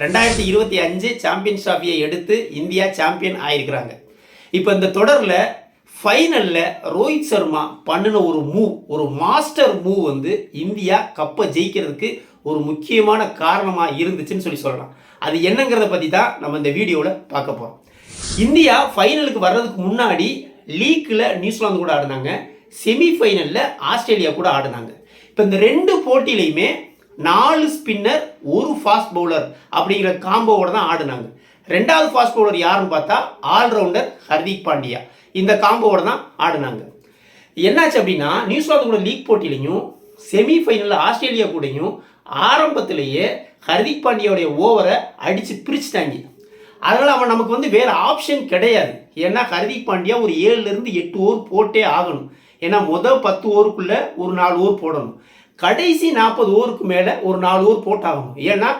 ரெண்டாயிரத்தி இருபத்தி அஞ்சு சாம்பியன் ட்ராஃபியை எடுத்து இந்தியா சாம்பியன் ஆயிருக்கிறாங்க. இப்போ இந்த தொடரில் ஃபைனலில் ரோஹித் சர்மா பண்ணின ஒரு மூவ் ஒரு மாஸ்டர் மூவ் வந்து இந்தியா கப்பை ஜெயிக்கிறதுக்கு ஒரு முக்கியமான காரணமாக இருந்துச்சுன்னு சொல்லி சொல்லலாம். அது என்னங்கிறத பற்றி தான் நம்ம இந்த வீடியோவில் பார்க்க போகிறோம் இந்தியா ஃபைனலுக்கு வர்றதுக்கு முன்னாடி லீக்கில் நியூசிலாந்து கூட ஆடினாங்க செமிஃபைனலில் ஆஸ்திரேலியா கூட ஆடினாங்க. இப்போ இந்த ரெண்டு போட்டியிலையுமே நாலு ஸ்பின்னர் ஒரு ஃபாஸ்ட் பவுலர் அப்படிங்கிற காம்போவோட தான் ஆடினாங்க. ரெண்டாவது ஃபாஸ்ட் பவுலர் யாருன்னு பார்த்தா ஆல்ரவுண்டர் ஹர்திக் பாண்டியா. இந்த காம்போவோட தான் ஆடினாங்க. என்னாச்சு அப்படின்னா நியூசிலாந்து கூட லீக் போட்டியிலையும் செமிஃபைனலில் ஆஸ்திரேலியா கூடயும் ஆரம்பத்திலேயே ஹர்திக் பாண்டியாவுடைய ஓவரை அடித்து பிரிச்சுட்டாங்க. அதனால் அவன் நமக்கு வந்து வேறு ஆப்ஷன் கிடையாது. ஏன்னா ஹர்திக் பாண்டியா ஒரு ஏழுலேருந்து எட்டு ஓவர் போட்டே ஆகணும். ஏன்னா முதல் பத்து ஓவருக்குள்ளே ஒரு நாலு ஓவர் போடணும். கடைசி நாற்பது ஓவருக்கு மேலே ஒரு நாலு ஓவர் போட்டாகணும். ஏன்னா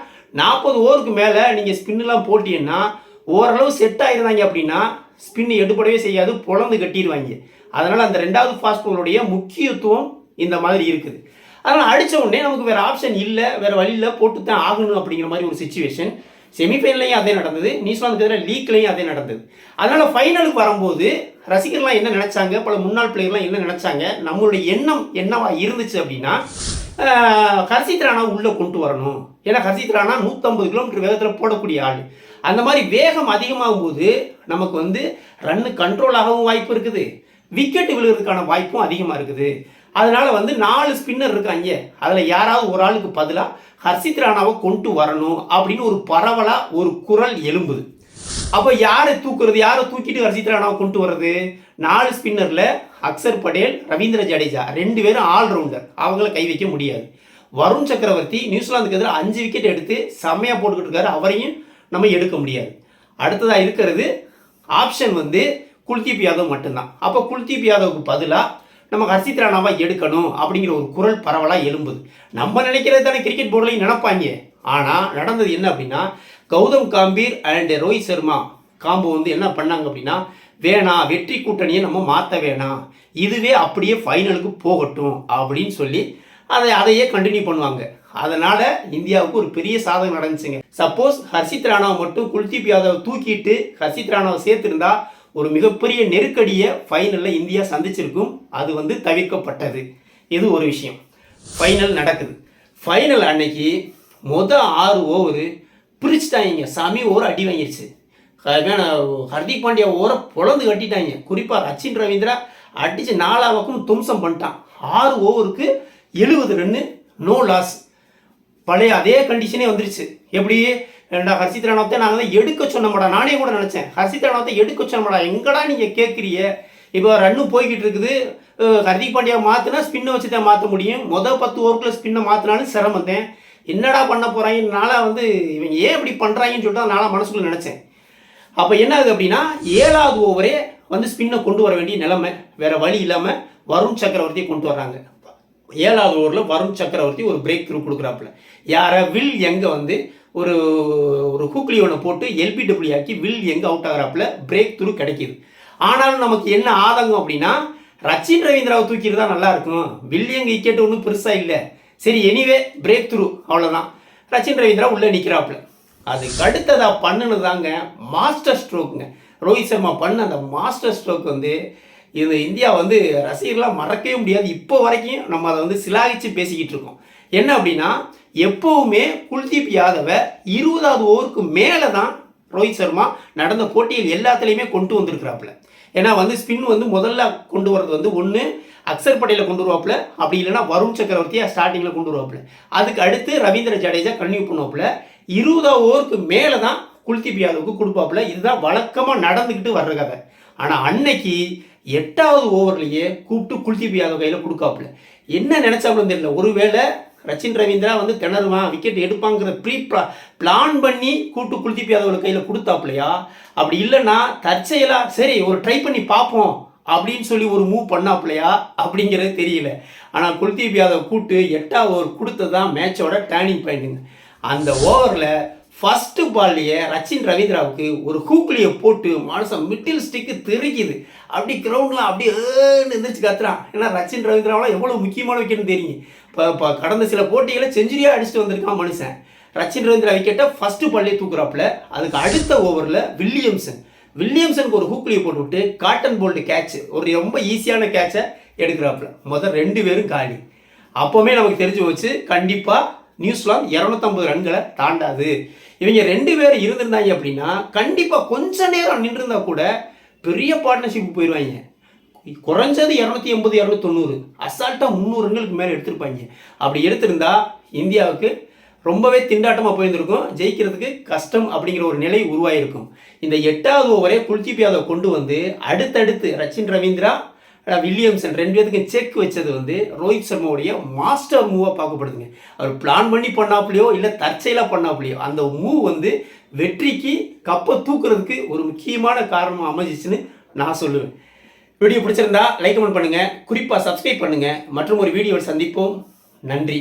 நாற்பது ஓவருக்கு மேலே நீங்கள் ஸ்பின்னெலாம் போட்டீங்கன்னா ஓரளவு செட் ஆகிருந்தாங்க அப்படின்னா ஸ்பின் எடுபடவே செய்யாது புலந்து கட்டிடுவாங்க. அதனால் அந்த ரெண்டாவது ஃபாஸ்ட் முக்கியத்துவம் இந்த மாதிரி இருக்குது. அதனால் அடித்த உடனே நமக்கு வேறு ஆப்ஷன் இல்லை வேறு வழியில் போட்டு தான் ஆகணும் அப்படிங்கிற மாதிரி ஒரு சுச்சுவேஷன் செமிஃபைனலையும் அதே நடந்தது. நியூசிலாந்துக்கு எதிராக லீக்லையும் அதே நடந்தது. அதனால் ஃபைனலுக்கு வரும்போது ரசிகர்லாம் என்ன நினச்சாங்க? பல முன்னாள் பிளேயர்லாம் என்ன நினச்சாங்க? நம்மளுடைய எண்ணம் என்னவா இருந்துச்சு அப்படின்னா ஆஹ், ஹர்ஷித் ராணா உள்ளே கொண்டு வரணும். ஏன்னா ஹர்ஷித் ராணா நூற்றம்பது கிலோமீட்டர் வேகத்தில் போடக்கூடிய ஆள். அந்த மாதிரி வேகம் அதிகமாகும் போது நமக்கு வந்து ரன்னு கண்ட்ரோல் ஆகவும் வாய்ப்பு இருக்குது. விக்கெட் விழுகிறதுக்கான வாய்ப்பும் அதிகமாக இருக்குது. அதனால் வந்து நாலு ஸ்பின்னர் இருக்காங்க. அதில் யாராவது ஒரு ஆளுக்கு பதிலாக ஹர்ஷித் ராணாவை கொண்டு வரணும் அப்படின்னு ஒரு பரவலாக ஒரு குரல் எழும்புது. அப்போ யாரை தூக்குறது? யாரை தூக்கிட்டு ஹர்ஷித் ராணாவை கொண்டு வர்றது? நாலு ஸ்பின்னரில் அக்சர் படேல் ரவீந்திர ஜடேஜா ரெண்டு பேரும் ஆல்ரவுண்டர் அவங்கள கை வைக்க முடியாது. வருண் சக்கரவர்த்தி நியூசிலாந்துக்கு எதிராக அஞ்சு விக்கெட் எடுத்து செம்மையாக போட்டுக்கிட்டு இருக்காரு. அவரையும் நம்ம எடுக்க முடியாது. அடுத்ததாக இருக்கிறது ஆப்ஷன் வந்து குல்தீப் யாதவ் மட்டும்தான். அப்போ குல்தீப் யாதவுக்கு பதிலாக நம்ம ஹர்ஷித் ராணாவை எடுக்கணும் அப்படிங்கிற ஒரு குரல் பரவலாக எழும்புது. நம்ம நினைக்கிறது தானே கிரிக்கெட் போர்டுலையும் நினைப்பாங்க. ஆனால் நடந்தது என்ன அப்படின்னா கௌதம் காம்பீர் அண்ட் ரோஹித் சர்மா காம்போ வந்து என்ன பண்ணாங்க அப்படின்னா வேணாம் வெற்றி கூட்டணியை நம்ம மாற்ற வேணாம் இதுவே அப்படியே ஃபைனலுக்கு போகட்டும் அப்படின்னு சொல்லி அதை அதையே கண்டினியூ பண்ணுவாங்க. அதனால இந்தியாவுக்கு ஒரு பெரிய சாதனை நடந்துச்சுங்க. சப்போஸ் ஹர்ஷித் ராணாவை மட்டும் குல்தீப் யாதவ் தூக்கிட்டு ஹர்ஷித் ராணாவை சேர்த்துருந்தா ஒரு மிகப்பெரிய நெருக்கடியை ஃபைனலில் இந்தியா சந்திச்சிருக்கும். அது வந்து தவிர்க்கப்பட்டது. இது ஒரு விஷயம். ஃபைனல் நடக்குது. ஃபைனல் அன்னைக்கு மொதல் ஆறு ஓவரு பிரிச்சுட்டாங்க. சாமி ஓவர் அடி வாங்கிருச்சு. ஹர்திக் பாண்டியா ஓரை பொழந்து கட்டிட்டாங்க. குறிப்பாக ரச்சின் ரவீந்திரா அடிச்சு நாலாவுக்கும் தும்சம் பண்ணிட்டான். ஆறு ஓவருக்கு எழுபது ரன்னு நோ லாஸ் பழைய அதே கண்டிஷனே வந்துருச்சு. எப்படி? ஏண்டா ஹர்ஷித் ராணாவத்தை நாங்கள் தான் எடுக்க சொன்னோம்டா. நானே கூட நினச்சேன். ஹர்ஷித் ராணாவத்தை எடுக்க சொன்னோம்டா. எங்கடா நீங்கள் கேட்குறீங்க இப்போ ரன்னு போய்கிட்டு இருக்குது. ஹர்திக் பாண்டியா மாற்றினா ஸ்பின்னை வச்சு தான் மாற்ற முடியும். மொதல் பத்து ஓவருக்குள்ள ஸ்பின்னை மாற்றினாலும் சிரமத்தேன் என்னடா பண்ண போகிறாங்கனால வந்து இவங்க ஏன் இப்படி பண்ணுறாங்கன்னு சொல்லிட்டு நாளாக மனசுக்குள்ளே நினச்சேன். அப்போ என்ன ஆகுது அப்படின்னா ஏழாவது ஓவரே வந்து ஸ்பின்னை கொண்டு வர வேண்டிய நிலைமை வேறு வழி இல்லாமல் வருண் சக்கரவர்த்தியை கொண்டு வர்றாங்க. ஏழாவது ஓவரில் வருண் சக்கரவர்த்தி ஒரு பிரேக் த்ரூ கொடுக்குறாப்புல. யாரை? வில் எங்கே வந்து ஒரு ஒரு ஹூக்லி ஒன்று போட்டு எல்பிடபிள்யூ ஆக்கி வில் எங்கே அவுட் ஆகிறாப்புல? பிரேக் த்ரூ கிடைக்கிது. ஆனாலும் நமக்கு என்ன ஆதங்கம் அப்படின்னா ரச்சின் ரவீந்திராவை தூக்கிட்டு தான் நல்லா இருக்கும். வில்லியங் விக்கெட் ஒன்றும் பெருசாக இல்லை. சரி எனிவே பிரேக் த்ரூ அவ்வளோதான் ரச்சின் ரவீந்திரா உள்ளே நிற்கிறாப்புல அதுக்கு அடுத்ததாக பண்ணுனதாங்க மாஸ்டர் ஸ்ட்ரோக்குங்க. ரோஹித் சர்மா பண்ண அந்த மாஸ்டர் ஸ்ட்ரோக் வந்து இது இந்தியா வந்து ரசிகர்களாக மறக்கவே முடியாது. இப்போ வரைக்கும் நம்ம அதை வந்து சிலாகிச்சு பேசிக்கிட்டு இருக்கோம். என்ன அப்படின்னா எப்போவுமே குல்தீப் யாதவை இருபதாவது ஓவருக்கு மேலே தான் ரோஹித் சர்மா நடந்த போட்டியில் எல்லாத்துலேயுமே கொண்டு வந்திருக்கிறாப்புல. ஏன்னா வந்து ஸ்பின் வந்து முதல்ல கொண்டு வரது வந்து ஒன்று அக்சர் பட்டேல கொண்டு வருவாப்புல. அப்படி இல்லைன்னா வருண் சக்கரவர்த்தியை ஸ்டார்டிங்கில் கொண்டு வருவாப்புல. அதுக்கு அடுத்து ரவீந்திர ஜடேஜா கன்டினியூ பண்ணுவாப்புல. இருபதாவது ஓவருக்கு மேலே தான் குல்தீப் யாதவுக்கு கொடுப்பாப்புல. இதுதான் வழக்கமாக நடந்துக்கிட்டு வர்ற கதை. ஆனால் அன்னைக்கு எட்டாவது ஓவர்லேயே கூப்பிட்டு குல்தீப் யாதவ் கையில் கொடுக்காப்புல. என்ன நினச்சாப்புலன்னு தெரியல. ஒருவேளை ரச்சின் ரவீந்திரா வந்து திணறுவான் விக்கெட் எடுப்பாங்கிற ப்ரீ பிளான் பண்ணி கூப்பிட்டு குல்தீப் யாதவோட கையில் கொடுத்தாப்புலையா அப்படி இல்லைன்னா தற்செயலா சரி ஒரு ட்ரை பண்ணி பார்ப்போம் அப்படின்னு சொல்லி ஒரு மூவ் பண்ணாப்புலையா அப்படிங்கிறது தெரியல. ஆனால் குல்தீப் யாதவ் கூட்டு எட்டாவது ஓவர் கொடுத்தது தான் மேட்சோட டேர்னிங் பாயிண்ட்டுங்க அந்த ஓவரில் ஃபஸ்ட்டு பால்லையே ரச்சின் ரவீந்திராவுக்கு ஒரு ஹூக்லியை போட்டு மனுஷன் மிட்டில் ஸ்டிக்கு தெரிக்குது அப்படி கிரவுண்டில் அப்படியே ஏன்னு எந்திரிச்சு கத்துறான். ஏன்னா ரச்சின் ரவீந்திராவெலாம் எவ்வளோ முக்கியமான விக்கெட்னு தெரியும். இப்போ கடந்த சில போட்டிகளை செஞ்சுரியாக அடிச்சுட்டு வந்திருக்கான் மனுஷன். ரச்சின் ரவீந்திரா விக்கெட்டை ஃபஸ்ட்டு பள்ளி தூக்குறாப்புல. அதுக்கு அடுத்த ஓவரில் வில்லியம்சன். வில்லியம்சனுக்கு ஒரு ஹூக்லியை போட்டு விட்டு காட்டன் போல்டு கேட்ச் ஒரு ரொம்ப ஈஸியான கேட்சை எடுக்கிறாப்புல. முதல் ரெண்டு பேரும் காலி. அப்போவுமே நமக்கு தெரிஞ்சு போச்சு கண்டிப்பாக நியூசிலாந்து இரநூத்தம்பது ரன்களை தாண்டாது. இவங்க ரெண்டு பேரும் இருந்திருந்தாங்க அப்படின்னா கண்டிப்பாக கொஞ்ச நேரம் நின்றுருந்தா கூட பெரிய பார்ட்னர்ஷிப் போயிடுவாங்க குறைஞ்சது இரநூத்தி எண்பது இரநூத்தி தொண்ணூறு அசால்ட்டாக முந்நூறு ரன்களுக்கு மேலே எடுத்திருப்பாங்க. அப்படி எடுத்திருந்தா இந்தியாவுக்கு ரொம்பவே திண்டாட்டமாக போயிருந்திருக்கும். ஜெயிக்கிறதுக்கு கஷ்டம் அப்படிங்கிற ஒரு நிலை உருவாயிருக்கும். இந்த எட்டாவது ஓவரே குல்தீப் யாதவ் கொண்டு வந்து அடுத்தடுத்து ரச்சின் ரவீந்திரா வில்லியம்சன் ரெண்டு பேத்துக்கும் செக் வச்சது வந்து ரோஹித் சர்மாவுடைய மாஸ்டர் மூவாக பார்க்கப்படுதுங்க. அவர் பிளான் பண்ணி பண்ணாப்புலையோ இல்லை தற்செயலாக பண்ணாப்புலையோ அந்த மூவ் வந்து வெற்றிக்கு கப்பை தூக்குறதுக்கு ஒரு முக்கியமான காரணமாக அமைஞ்சிச்சுன்னு நான் சொல்லுவேன். வீடியோ பிடிச்சிருந்தா லைக் கமெண்ட் பண்ணுங்கள் குறிப்பாக சப்ஸ்கிரைப் பண்ணுங்கள் மற்றும் ஒரு வீடியோவில் சந்திப்போம். நன்றி.